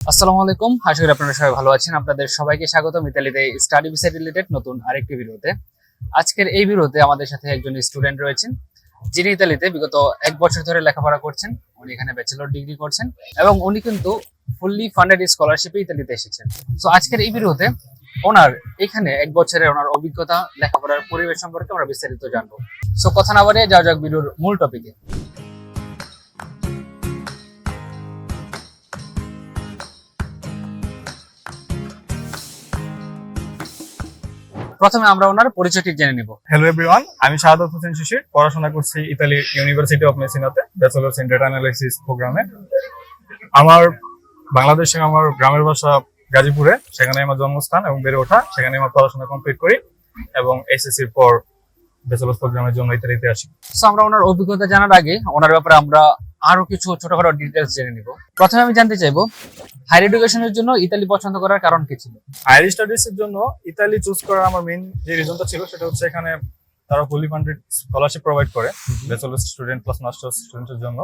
আসসালামু আলাইকুম। আশা করি আপনারা সবাই ভালো আছেন। আপনাদের সবাইকে স্বাগত ইতালিতে স্টাডি ভিসা রিলেটেড নতুন আরেকটি ভিডিওতে। আজকের এই ভিডিওতে আমাদের সাথে একজন স্টুডেন্ট রয়েছেন, যিনি ইতালিতে বিগত এক বছর ধরে লেখাপড়া করছেন। উনি এখানে ব্যাচেলর ডিগ্রি করছেন এবং উনি কিন্তু ফুললি ফান্ডেড স্কলারশিপে ইতালিতে এসেছেন। সো আজকের এই ভিডিওতে ওনার এখানে এক বছরের ওনার অভিজ্ঞতা, লেখাপড়ার পরিবেশ সম্পর্কে আমরা বিস্তারিত জানব। সো কথা না বাড়িয়ে যাওয়া যাক ভিডিওর মূল টপিকে প্রথমে আমরা ওনার পরিচয়টি জেনে নিব। হ্যালো এভরিওয়ান আমি শাহাদত হোসেন শিশির, পড়াশোনা করছি ইতালি ইউনিভার্সিটি অফ মেসিনাতে ব্যাচেলার্স ইন ডেটা অ্যানালাইসিস প্রোগ্রামে আমার বাংলাদেশে আমার গ্রামের বাসা গাজীপুরে সেখানে আমার জন্মস্থান এবং বেড়ে ওঠা সেখানে আমার পড়াশোনা কমপ্লিট করি এবং এসএসসির পর ব্যাচেলার্স প্রোগ্রামের জন্য ইতালিতে আসি। সো আমরা ওনার অভিজ্ঞতা জানার আগে ওনার ব্যাপারে আমরা আরও কিছু ছোটখাটো ডিটেলস জেনে নিব। প্রথমে আমি জানতে চাইব হায়ার এডুকেশনের জন্য ইতালি পছন্দ করার কারণ কি ছিল? হায়ার স্টাডিজ এর জন্য ইতালি চুজ করার আমার মেইন যে রিজনটা ছিল সেটা হচ্ছে এখানে তারা ফুলি ফান্ডেড স্কলারশিপ প্রোভাইড করে ব্যাচেলার স্টুডেন্ট প্লাস মাস্টার্স স্টুডেন্টের জন্য।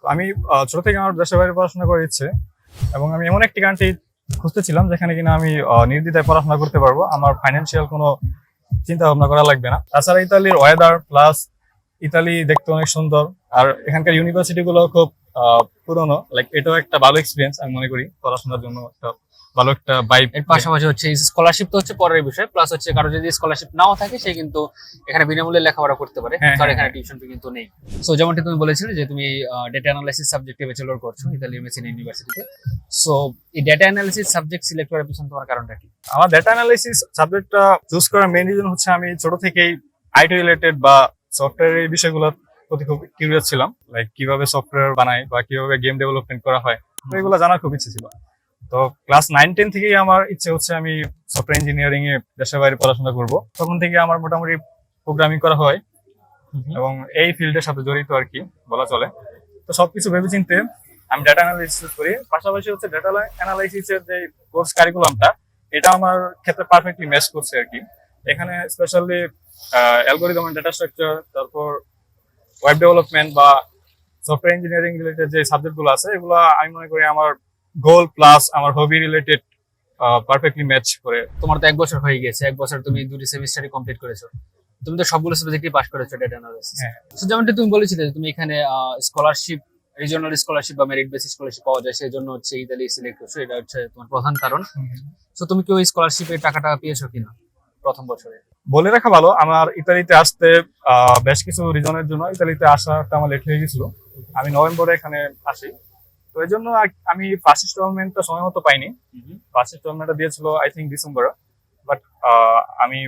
তো আমি ছোট থেকে আমার দেশের বাইরে পড়াশোনা করার ইচ্ছে এবং আমি এমন একটি কান্ট্রি খুঁজতেছিলাম যেখানে কিনা আমি নির্দ্বিধায় পড়াশোনা করতে পারব। আমার ফাইন্যান্সিয়াল কোনো চিন্তা ভাবনা করা লাগবে না। তাছাড়া ইতালির ওয়েদার প্লাস ইতালি দেখতে অনেক সুন্দর। আর এখানকার ইউনিভার্সিটি গুলো খুব পুরনো। লাইক এটাও একটা ভালো এক্সপিরিয়েন্স আমি মনে করি পড়াশোনার জন্য। একটা ভালো একটা বাইক এর পাশাপাশি হচ্ছে স্কলারশিপ তো হচ্ছে পরের বিষয় প্লাস হচ্ছে কারও যদি স্কলারশিপ নাও থাকে সে কিন্তু এখানে বিনামূল্যে লেখাপড়া করতে পারে হ্যাঁ, কারণ হ্যাঁ, এখানে টিউশন ফি কিন্তু নেই। সো যেমনটি তুমি বলেছিলে যে তুমি ডেটা অ্যানালাইসিস সাবজেক্টে ব্যাচেলর করছ ইতালি মেসিন ইউনিভার্সিটিতে সো এই ডেটা অ্যানালাইসিস সাবজেক্ট সিলেক্ট করার পিছনে তোমার কারণটা কি? আমার ডেটা অ্যানালাইসিস সাবজেক্টটা চুজ করার মেইন রিজন হচ্ছে আমি ছোট থেকেই আইটি রিলেটেড বা সফটওয়্যার এই বিষয়গুলোর প্রতি খুব কিউরিয়াস ছিলাম। লাইক কীভাবে সফটওয়্যার বানায় বা কীভাবে গেম ডেভেলপমেন্ট করা হয় এগুলো জানার খুব ইচ্ছে ছিল। তো ক্লাস নাইন টেন থেকেই আমার ইচ্ছে হচ্ছে আমি সফটওয়্যার ইঞ্জিনিয়ারিং এ দেশের বাইরে পড়াশোনা করব। তখন থেকে আমার মোটামুটি প্রোগ্রামিং করা হয় এবং এই ফিল্ডের সাথে জড়িত আর কি বলা চলে। তো সবকিছু ভেবে চিনতে আমি ডাটা অ্যানালাইসিস করি। পাশাপাশি হচ্ছে ডাটা অ্যানালাইসিস এর যে কোর্স কারিকুলামটা এটা আমার ক্ষেত্রে পারফেক্টলি ম্যাচ করছে আর কি। এখানে স্পেশালি অ্যালগোরিদম ডাটা স্ট্রাকচার তারপর ওয়েব ডেভেলপমেন্ট বা সফটওয়্যার ইঞ্জিনিয়ারিং রিলেটেড যে সাবজেক্টগুলো আছে এগুলো আমি মনে করি আমার গোল প্লাস আমার হবি রিলেটেড পারফেক্টলি ম্যাচ করে। তোমার তো এক বছর হয়ে গেছে এক বছর তুমি দুটি সেমিস্টারই কমপ্লিট করেছ। তুমি তো সবগুলো সাবজেক্টই পাস করেছ ডেটা অ্যানালাইসিস হ্যাঁ। সো যেমনটি তুমি বলেছিলে যে তুমি এখানে স্কলারশিপ রিজনাল স্কলারশিপ বা মেরিট বেসিস স্কলারশিপ পাওয়া যায় সেই জন্য হচ্ছে ইতালি সিলেক্ট করছ এটা হচ্ছে তোমার প্রধান কারণ। সো তুমি কি ওই স্কলারশিপের টাকাটা পেয়েছ কিনা প্রথম বছরে? বলে রাখা ভালো আমার ইতালিতে আসতে বেশ কিছু রিজনের জন্য ইতালিতে আসাটা আমার লেট হয়ে গেছিল। আমি নভেম্বরে এখানে আসি। তো এই জন্য আমি ফার্স্ট ইনস্টলমেন্টটা সময় মতো পাইনি। ফার্স্ট ইনস্টলমেন্টটা দিয়েছিল আই থিঙ্ক ডিসেম্বরে বাট আমি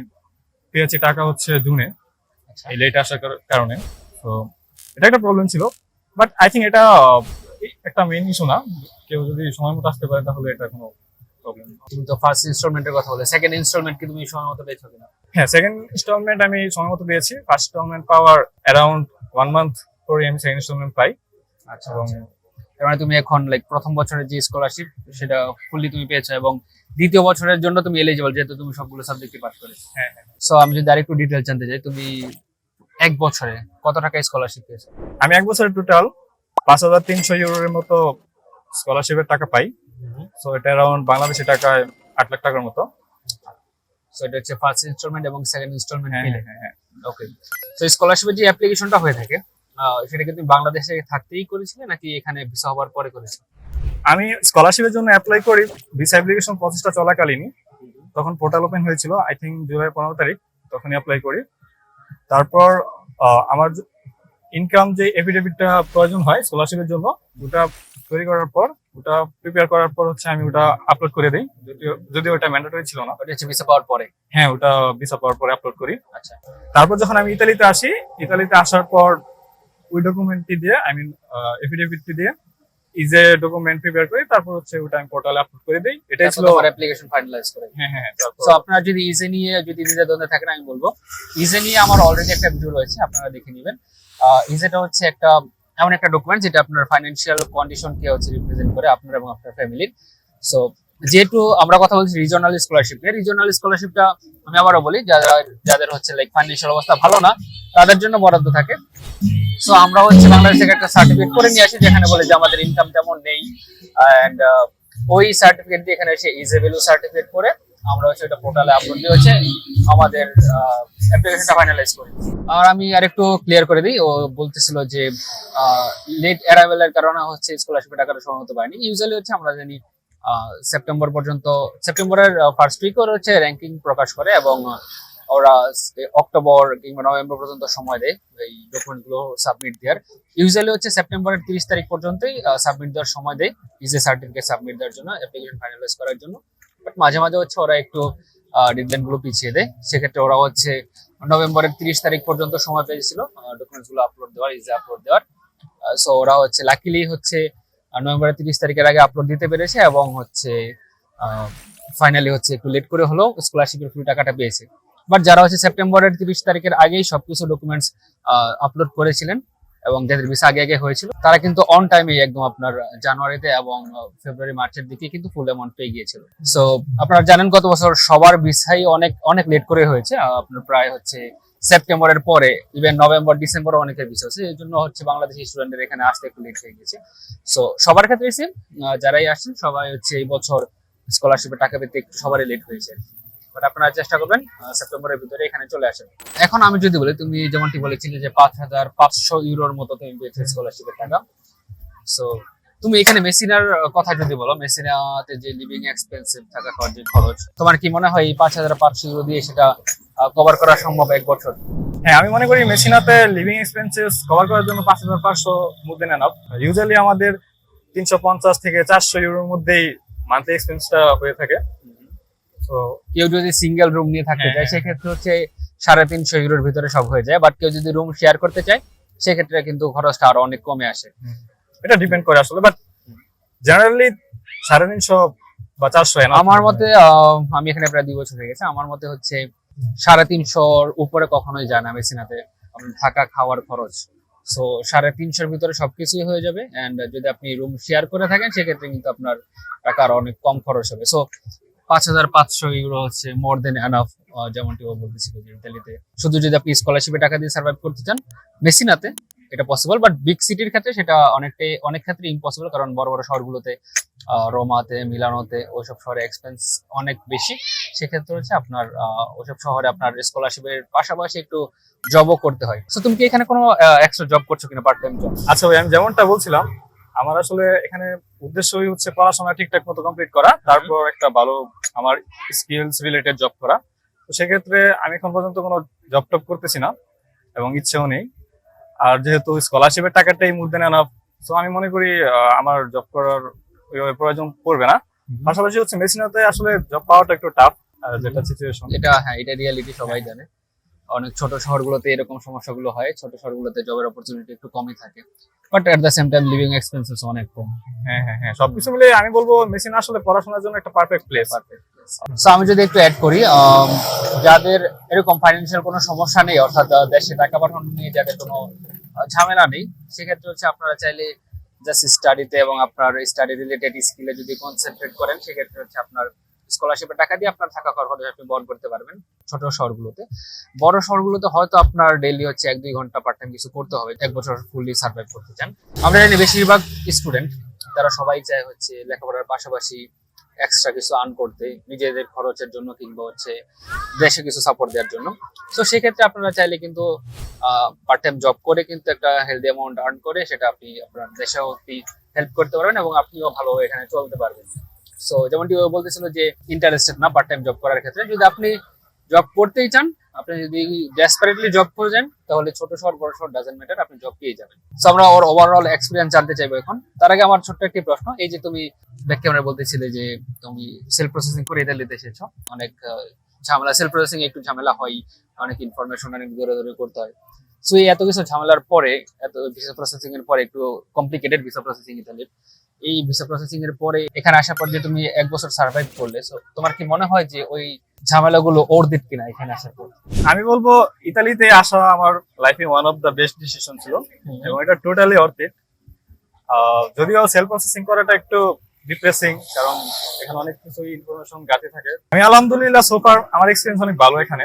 পেয়েছি টাকা হচ্ছে জুনে আচ্ছা। এই লেট আসার কার- কারণে। তো এটা একটা প্রবলেম ছিল। বাট আই থিঙ্ক এটা একটা মেইন ইস্যু না। কেউ যদি সময় মতো আসতে পারে তাহলে এটা কোনো প্রবলেম তুমি তো ফার্স্ট ইনস্টলমেন্টের কথা বলে সেকেন্ড ইনস্টলমেন্ট কি তুমি সময় মতো পেয়েছ কিনা? হ্যাঁ সেকেন্ড ইনস্টলমেন্ট আমি সময় মতো পেয়েছি। ফার্স্ট ইনস্টলমেন্ট পাওয়ার অ্যারাউন্ড ওয়ান মান্থ পরে আমি সেকেন্ড ইনস্টলমেন্ট পাই। আচ্ছা। মানে তুমি এখন লাইক প্রথম বছরের যে স্কলারশিপ সেটা ফুললি তুমি পেয়েছ এবং দ্বিতীয় বছরের জন্য তুমি এলিজিবল যেহেতু তুমি সবগুলো সাবজেক্টে পাস করেছ। হ্যাঁ হ্যাঁ। সো আমি যদি আরেকটু ডিটেল জানতে চাই তুমি এক বছরে কত টাকা স্কলারশিপ পেয়েছ? আমি এক বছরে টোটাল পাঁচ হাজার তিনশো ইউরোর মতো স্কলারশিপের টাকা পাই। সো এটা অ্যারাউন্ড বাংলাদেশি টাকায় আট লাখ টাকার মতো। সো এটা হচ্ছে ফার্স্ট ইনস্টলমেন্ট এবং সেকেন্ড ইনস্টলমেন্ট হ্যাঁ মিলে হ্যাঁ হ্যাঁ। ওকে সো স্কলারশিপের যে অ্যাপ্লিকেশনটা হয়ে থাকে সেটা কি তুমি বাংলাদেশে থাকতেই করেছিলে নাকি এখানে ভিসা হওয়ার পরে করেছ? আমি স্কলারশিপের জন্য অ্যাপ্লাই করি ভিসা অ্যাপ্লিকেশন প্রসেসটা চলাকালীনই তখন পোর্টাল ওপেন হয়েছিল আই থিঙ্ক জুলাই পনেরো তারিখ তখনই অ্যাপ্লাই করি। তারপর আমার ইনকাম যে এফিডেভিটটা প্রয়োজন হয় স্কলারশিপের জন্য ওটা তৈরি করার পর ওটা প্রিপেয়ার করার পর হচ্ছে আমি ওটা আপলোড করে দিই। যদিও যদিও ওটা ম্যান্ডেটরি ছিল না। ওটা হচ্ছে ভিসা পাওয়ার পরে? হ্যাঁ ওটা ভিসা পাওয়ার পরে আপলোড করি। আচ্ছা। তারপর যখন আমি ইতালিতে আসি ইতালিতে আসার পর ওই ডকুমেন্টটি দিয়ে আই মিন এফিডেভিটটি দিয়ে ইজে ডকুমেন্ট প্রিপেয়ার করি তারপর হচ্ছে ওটা আমি পোর্টালে আপলোড করে দিই। এটাই ছিল অ্যাপ্লিকেশন ফাইনালাইজ করে হ্যাঁ হ্যাঁ হ্যাঁ, সো আপনারা যদি ইজে নিয়ে যদি দ্বিধা দ্বন্দ্বে থাকেন আমি বলব। ইজে নিয়ে আমার অলরেডি একটা ভিডিও রয়েছে আপনারা দেখে নেবেন। ইজেটা হচ্ছে একটা এমন একটা ডকুমেন্ট যেটা আপনার ফাইন্যান্সিয়াল কন্ডিশনকে হচ্ছে রিপ্রেজেন্ট করে আপনার এবং আপনার ফ্যামিলির সো যেহেতু আমরা কথা বলছি রিজনাল স্কলারশিপ নিয়ে রিজনাল স্কলারশিপটা আমি আবারও বলি, যারা যাদের হচ্ছে লাইক ফাইন্যান্সিয়াল অবস্থা ভালো না, তাদের জন্য বরাদ্দ থাকে। সো আমরা হচ্ছে বাংলাদেশ থেকে একটা সার্টিফিকেট করে নিয়ে আসি, যেখানে বলে যে আমাদের ইনকাম তেমন নেই। অ্যান্ড ওই সার্টিফিকেট দিয়ে এখানে এসে ইজে ভ্যালু সার্টিফিকেট করে আমরা হচ্ছে ওটা পোর্টালে আপলোড দিয়ে হচ্ছে আমাদের অ্যাপ্লিকেশনটা ফাইনালাইজ করি। আর আমি আরেকটু ক্লিয়ার করে দিই, ও বলতেছিল যে লেট অ্যারাইভেলের কারণে হচ্ছে স্কলারশিপের টাকাটা সময় হতে পারেনি ইউজুয়ালি হচ্ছে আমরা জানি সেপ্টেম্বর পর্যন্ত, সেপ্টেম্বরের ফার্স্ট উইক ওর হচ্ছে র্যাঙ্কিং প্রকাশ করে এবং ওরা অক্টোবর কিংবা নভেম্বর পর্যন্ত সময় দেয় এই ডকুমেন্টগুলো সাবমিট দেওয়ার। ইউজুয়ালি হচ্ছে সেপ্টেম্বরের তিরিশ তারিখ পর্যন্তই সাবমিট দেওয়ার সময় দেয় ইজে সার্টিফিকেট সাবমিট দেওয়ার জন্য অ্যাপ্লিকেশন ফাইনালাইজ করার জন্য। বাট মাঝে মাঝে হচ্ছে ওরা একটু ডেডলাইনগুলো পিছিয়ে দেয়। সেক্ষেত্রে ওরা হচ্ছে নভেম্বরের তিরিশ তারিখ পর্যন্ত সময় পেয়েছিল ডকুমেন্টসগুলো আপলোড দেওয়ার ইজে আপলোড দেওয়ার। সো ওরা হচ্ছে লাকিলি হচ্ছে নভেম্বরের তিরিশ তারিখের আগে আপলোড দিতে পেরেছে এবং হচ্ছে ফাইনালি হচ্ছে একটু লেট করে হলেও স্কলারশিপের ফুল টাকাটা পেয়েছে। বাট যারা হচ্ছে সেপ্টেম্বরের তিরিশ তারিখের আগেই সবকিছু ডকুমেন্টস আপলোড করেছিলেন এবং যাদের ভিসা আগে আগে হয়েছিল, তারা কিন্তু অন টাইমে একদম আপনার জানুয়ারিতে এবং ফেব্রুয়ারি মার্চের দিকে কিন্তু ফুল অ্যামাউন্ট পেয়ে গিয়েছিল। সো আপনারা জানেন গত বছর সবার ভিসাই অনেক অনেক লেট করে হয়েছে। আপনার প্রায় হচ্ছে সেপ্টেম্বরের পরে ইভেন নভেম্বর ডিসেম্বর অনেকের ভিসা আছে, এই জন্য হচ্ছে বাংলাদেশি স্টুডেন্টদের এখানে আসতে একটু লেট হয়ে গেছে। সো সবার ক্ষেত্রে সেম যারাই আসছেন, সবাই হচ্ছে এই বছর স্কলারশিপের টাকা পেতে একটু সবারই লেট হয়েছে। বাট আপনারা চেষ্টা করবেন সেপ্টেম্বরের ভিতরে এখানে চলে আসেন। এখন আমি যদি বলি, তুমি যেমনটি বলেছিলে যে পাঁচ হাজার পাঁচশো ইউরোর মতো তুমি পেয়েছ স্কলারশিপের টাকা। সো তুমি এখানে মেসিনার কথা যদি বলো মেসিনাতে যে লিভিং এক্সপেন্সিভ থাকা খাওয়ার যে খরচ তোমার কি মনে হয় এই পাঁচ হাজার পাঁচশো ইউরো দিয়ে সেটা কভার করা সম্ভব এক বছর? হ্যাঁ আমি মনে করি মেশিনাতে লিভিং এক্সপেন্সেস কভার করার জন্য পাঁচ হাজার পাঁচশো মধ্যে নেন ইউজুয়ালি আমাদের তিনশো পঞ্চাশ থেকে চারশো ইউরোর মধ্যেই মান্থলি এক্সপেন্সটা হয়ে থাকে। তো কেউ যদি সিঙ্গেল রুম নিয়ে থাকতে হ্যাঁ, চায় হ্যাঁ। সেক্ষেত্রে হচ্ছে সাড়ে তিনশো ইউরোর ভিতরে সব হয়ে যায়। বাট কেউ যদি রুম শেয়ার করতে চায় সেক্ষেত্রে কিন্তু খরচটা আরও অনেক কমে আসে। এটা ডিপেন্ড করে আসলে বাট জেনারেলি সাড়ে তিনশো বা চারশো আমার মতে আমি এখানে প্রায় দুই বছর হয়ে গেছে আমার মতে হচ্ছে সাড়ে তিনশোর উপরে কখনোই যায় না মেসিনাতে। থাকা খাওয়ার খরচ। সো সাড়ে তিনশোর ভিতরে সবকিছুই হয়ে যাবে এন্ড যদি আপনি রুম শেয়ার করে থাকেন সেক্ষেত্রে কিন্তু আপনার টাকার অনেক কম খরচ হবে। সো পাঁচ হাজার পাঁচশো ইউরো হচ্ছে মোর দেন এনাফ যেমনটি ও বলতেছিল যে ইতালিতে শুধু যদি আপনি স্কলারশিপে টাকা দিয়ে সার্ভাইভ করতে চান মেসিনাতে এটা পসিবল বাট বিগ সিটির ক্ষেত্রে সেটা অনেকটাই অনেক ক্ষেত্রে ইম্পসিবল কারণ বড় বড় শহরগুলোতে রোমাতে মিলানোতে ওইসব শহরে এক্সপেন্স অনেক বেশি। সেক্ষেত্রে হচ্ছে আপনার ওইসব শহরে আপনার স্কলারশিপের পাশাপাশি একটু জবও করতে হয়। তো তুমি কি এখানে কোনো এক্সট্রা জব করছ কিনা পার্ট টাইম জব আচ্ছা ভাই আমি যেমনটা বলছিলাম আমার আসলে এখানে উদ্দেশ্যই হচ্ছে পড়াশোনা ঠিকঠাক মতো কমপ্লিট করা তারপর একটা ভালো আমার স্কিলস রিলেটেড জব করা। তো সেক্ষেত্রে আমি এখন পর্যন্ত কোনো জব টপ করতেছি না এবং ইচ্ছেও নেই। আর যেহেতু স্কলারশিপের টাকাটাই মুহূর্তে নেওয়া সো আমি মনে করি আমার জব করার ওইভাবে প্রয়োজন পড়বে না। পাশাপাশি হচ্ছে মেশিনাতে আসলে জব পাওয়াটা একটু টাফ যেটা সিচুয়েশন এটা হ্যাঁ এটা রিয়ালিটি সবাই জানে। অনেক ছোট শহরগুলোতে এরকম সমস্যাগুলো হয় ছোট শহরগুলোতে জবের অপরচুনিটি একটু কমই থাকে। But at the same time living expenses অনেক কম। হ্যাঁ হ্যাঁ হ্যাঁ সবকিছু মিলে আমি বলব মেশিন আসলে পড়াশোনার জন্য একটা পারফেক্ট প্লেস সো আমি যদি একটু অ্যাড করি আম, যাদের এরকম ফাইন্যান্সিয়াল কোনো সমস্যা নেই অর্থাৎ দেশে টাকা পাঠানো নিয়ে যাদের কোনো ঝামেলা নেই সেক্ষেত্রে হচ্ছে আপনারা চাইলে জাস্ট স্টাডিতে এবং আপনার স্টাডি রিলেটেড স্কিলে যদি কনসেন্ট্রেট করেন সেক্ষেত্রে হচ্ছে আপনার স্কলারশিপের টাকা দিয়ে আপনার থাকা খরচ আপনি বহন করতে পারবেন ছোট শহরগুলোতে। বড় শহরগুলোতে হয়তো আপনার ডেইলি হচ্ছে এক দুই ঘণ্টা পার্ট টাইম কিছু করতে হবে, এক বছর ফুললি সার্ভাইভ করতে চান। আমরা জানি বেশিরভাগ স্টুডেন্ট তারা সবাই চায় হচ্ছে লেখাপড়ার পাশাপাশি এক্সট্রা কিছু আর্ন করতে, নিজেদের খরচের জন্য কিংবা হচ্ছে দেশে কিছু সাপোর্ট দেওয়ার জন্য। তো সেক্ষেত্রে আপনারা চাইলে কিন্তু পার্ট টাইম জব করে কিন্তু একটা হেলদি অ্যামাউন্ট আর্ন করে সেটা আপনি আপনার দেশেও হেল্প করতে পারবেন এবং আপনিও ভালোভাবে এখানে চলতে পারবেন। সো যেমনটি ও বলতেছিল যে ইন্টারেস্টেড না পার্ট টাইম জব করার ক্ষেত্রে। যদি আপনি জব করতেই চান, আপনি যদি ডেসপারেটলি জব করে তাহলে ছোট শহর, বড় শহর ডাজেন্ট ম্যাটার আপনি জব পেয়ে যাবেন। সো আমরা ওর ওভারঅল এক্সপিরিয়েন্স জানতে চাইব এখন। তার আগে আমার ছোট্ট একটি প্রশ্ন, এই যে তুমি ব্যাক ক্যামেরা বলতেছিলে যে তুমি সেলফ প্রসেসিং করে ইতালিতে এসেছ। অনেক ঝামেলা সেলফ প্রসেসিং একটু ঝামেলা হয়, অনেক ইনফরমেশন অনেক দূরে দূরে করতে হয়। সো এই এত কিছু ঝামেলার পরে এত ভিসা প্রসেসিং এর পরে একটু কমপ্লিকেটেড ভিসা প্রসেসিং ইতালির এই ভিসা প্রসেসিং এর পরে এখানে আসার পর যে তুমি এক বছর সার্ভাইভ করলে সো তোমার কি মনে হয় যে ওই ঝামেলাগুলো ওর দিত কিনা এখানে আসার পর? আমি বলব ইতালিতে আসা আমার লাইফে one of the best decision ছিল এবং এটা টোটালি অর্থ যদিও সেলফ প্রসেসিং করাটা একটু ডিপ্রেসিং কারণ এখানে অনেক কিছু ইনফরমেশন গাতে থাকে। আমি আলহামদুলিল্লাহ সোফার আমার এক্সপিরিয়েন্স অনেক ভালো এখানে।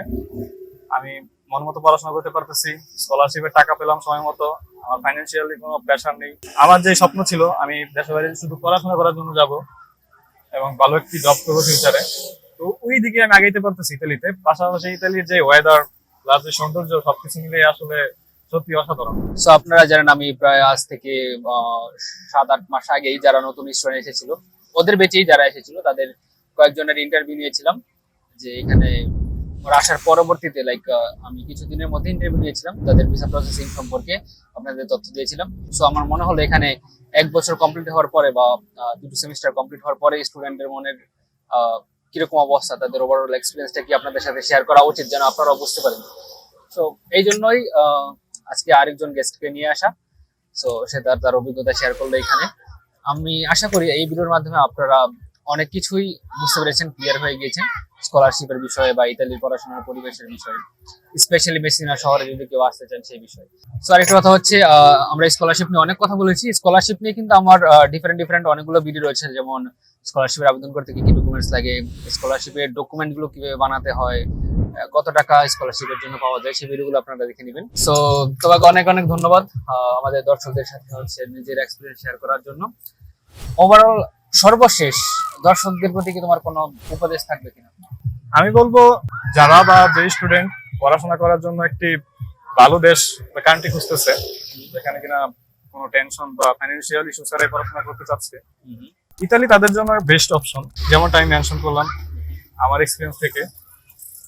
আমি মন মতো পড়াশোনা করতে পারতেছি। স্কলারশিপের টাকা পেলাম সময় মতো। আমার ফাইন্যান্সিয়ালি কোনো প্রেশার নেই। আমার যে স্বপ্ন ছিল, আমি দেশের বাইরে শুধু পড়াশোনা করার জন্য যাব এবং ভালো একটি জব করব ফিউচারে তো ওই দিকে আমি আগাইতে পারতেছি ইতালিতে। পাশাপাশি ইতালির যে ওয়েদার প্লাস যে সৌন্দর্য, সবকিছু মিলে আসলে সত্যি অসাধারণ। সো আপনারা জানেন আমি প্রায় আজ থেকে সাত আট মাস আগেই যারা নতুন স্টুডেন্ট এসেছিল, ওদের বেঁচেই যারা এসেছিল, তাদের কয়েকজনের ইন্টারভিউ নিয়েছিলাম যে এখানে ওরা আসার পরবর্তীতে লাইক আমি কিছুদিনের মধ্যে ইন্টারভিউ নিয়েছিলাম, তাদের ভিসা প্রসেসিং সম্পর্কে আপনাদের তথ্য দিয়েছিলাম। সো আমার মনে হলো এখানে এক বছর কমপ্লিট হওয়ার পরে বা দুটো সেমিস্টার কমপ্লিট হওয়ার পরে স্টুডেন্টের মনের কীরকম অবস্থা, তাদের ওভারঅল এক্সপিরিয়েন্সটা কি আপনাদের সাথে শেয়ার করা উচিত যেন আপনারা বুঝতে পারেন। সো এই জন্যই আজকে আরেকজন গেস্টকে নিয়ে আসা। সো সে তার তার অভিজ্ঞতা শেয়ার করল এখানে। আমি আশা করি এই ভিডিওর মাধ্যমে আপনারা অনেক কিছুই বুঝতে পেরেছেন ক্লিয়ার হয়ে গিয়েছেন। স্কলারশিপের বিষয়ে বা ইতালির পড়াশোনার পরিবেশের বিষয়ে স্পেশালি মেসিনা শহরে যদি কেউ আসতে চান সেই বিষয়ে। সো আরেকটা কথা হচ্ছে আমরা স্কলারশিপ নিয়ে অনেক কথা বলেছি। স্কলারশিপ নিয়ে কিন্তু আমার ডিফারেন্ট ডিফারেন্ট অনেকগুলো ভিডিও রয়েছে, যেমন স্কলারশিপের আবেদন করতে কি কি ডকুমেন্টস লাগে স্কলারশিপের ডকুমেন্টগুলো কীভাবে বানাতে হয় কত টাকা স্কলারশিপের জন্য পাওয়া যায়, সেই ভিডিওগুলো আপনারা দেখে নেবেন। সো তোমাকে অনেক অনেক ধন্যবাদ আমাদের দর্শকদের সাথে হচ্ছে নিজের এক্সপিরিয়েন্স শেয়ার করার জন্য। ওভারঅল সর্বশেষ দর্শকদের প্রতি কি তোমার কোনো উপদেশ থাকবে কিনা? আমি বলব যারা বা যে স্টুডেন্ট পড়াশোনা করার জন্য একটি ভালো দেশ বা কান্ট্রি খুঁজতেছে যেখানে কিনা কোনো টেনশন বা ফাইন্যান্সিয়াল ইস্যু ছাড়াই পড়াশোনা করতে চাচ্ছে ইতালি তাদের জন্য বেস্ট অপশন যেমনটা আমি মেনশন করলাম আমার এক্সপিরিয়েন্স থেকে।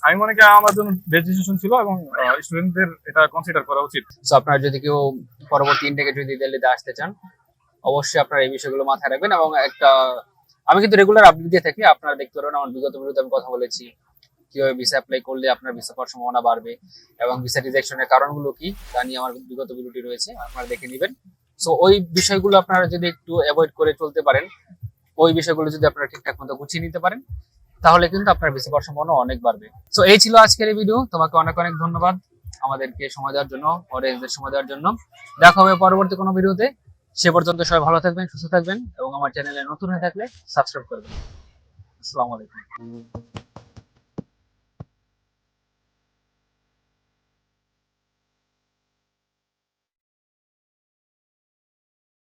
আমি মনে করি আমার জন্য বেস্ট ডিসিশন ছিল এবং স্টুডেন্টদের এটা কনসিডার করা উচিত। আপনারা যদি কেউ পরবর্তী ইনটেকে যদি দিল্লিতে আসতে চান অবশ্যই আপনারা এই বিষয়গুলো মাথায় রাখবেন এবং একটা, আমি কিন্তু রেগুলার আপডেট দিয়ে থাকি, আপনারা দেখতে পারবেন আমার বিগত বিরুদ্ধে আমি কথা বলেছি। কীভাবে ভিসা অ্যাপ্লাই করলে আপনার ভিসা পাওয়ার সম্ভাবনা বাড়বে এবং ভিসা রিজেকশনের কারণগুলো কি, তা নিয়ে আমার বিগত ভিডিওটি রয়েছে, আপনারা দেখে নেবেন। সো ওই বিষয়গুলো আপনারা যদি একটু অ্যাভয়েড করে চলতে পারেন, ওই বিষয়গুলো যদি আপনারা ঠিকঠাক মতো গুছিয়ে নিতে পারেন, তাহলে কিন্তু আপনার ভিসা পাওয়ার সম্ভাবনা অনেক বাড়বে। সো এই ছিল আজকের এই ভিডিও তোমাকে অনেক অনেক ধন্যবাদ। আমাদেরকে সময় দেওয়ার জন্য অডিয়েন্সদের সময় দেওয়ার জন্য। দেখা হবে পরবর্তী কোনো ভিডিওতে সে পর্যন্ত সবাই ভালো থাকবেন, সুস্থ থাকবেন এবং আমার চ্যানেলে নতুন হয়ে থাকলে সাবস্ক্রাইব করবেন। আসসালামু আলাইকুম।